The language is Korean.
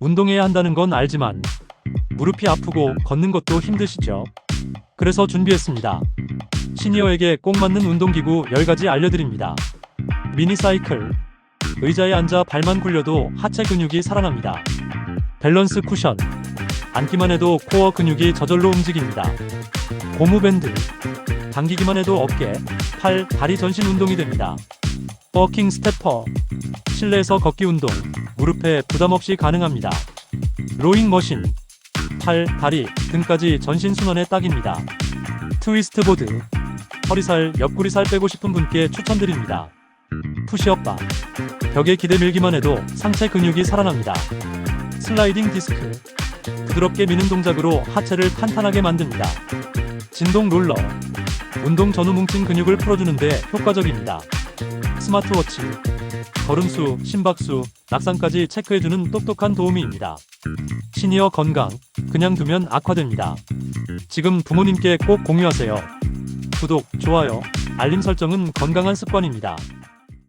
운동해야 한다는 건 알지만 무릎이 아프고 걷는 것도 힘드시죠? 그래서 준비했습니다. 시니어에게 꼭 맞는 운동기구 10가지 알려드립니다. 미니사이클. 의자에 앉아 발만 굴려도 하체 근육이 살아납니다. 밸런스 쿠션. 앉기만 해도 코어 근육이 저절로 움직입니다. 고무밴드. 당기기만 해도 어깨, 팔, 다리 전신 운동이 됩니다. 워킹 스태퍼. 실내에서 걷기 운동, 무릎에 부담 없이 가능합니다. 로잉 머신. 팔, 다리, 등까지 전신 순환에 딱입니다. 트위스트 보드. 허리살, 옆구리살 빼고 싶은 분께 추천드립니다. 푸시업 바. 벽에 기대 밀기만 해도 상체 근육이 살아납니다. 슬라이딩 디스크. 부드럽게 미는 동작으로 하체를 탄탄하게 만듭니다. 진동 롤러. 운동 전후 뭉친 근육을 풀어주는데 효과적입니다. 스마트워치. 걸음수, 심박수, 낙상까지 체크해주는 똑똑한 도우미입니다. 시니어 건강, 그냥 두면 악화됩니다. 지금 부모님께 꼭 공유하세요. 구독, 좋아요, 알림 설정은 건강한 습관입니다.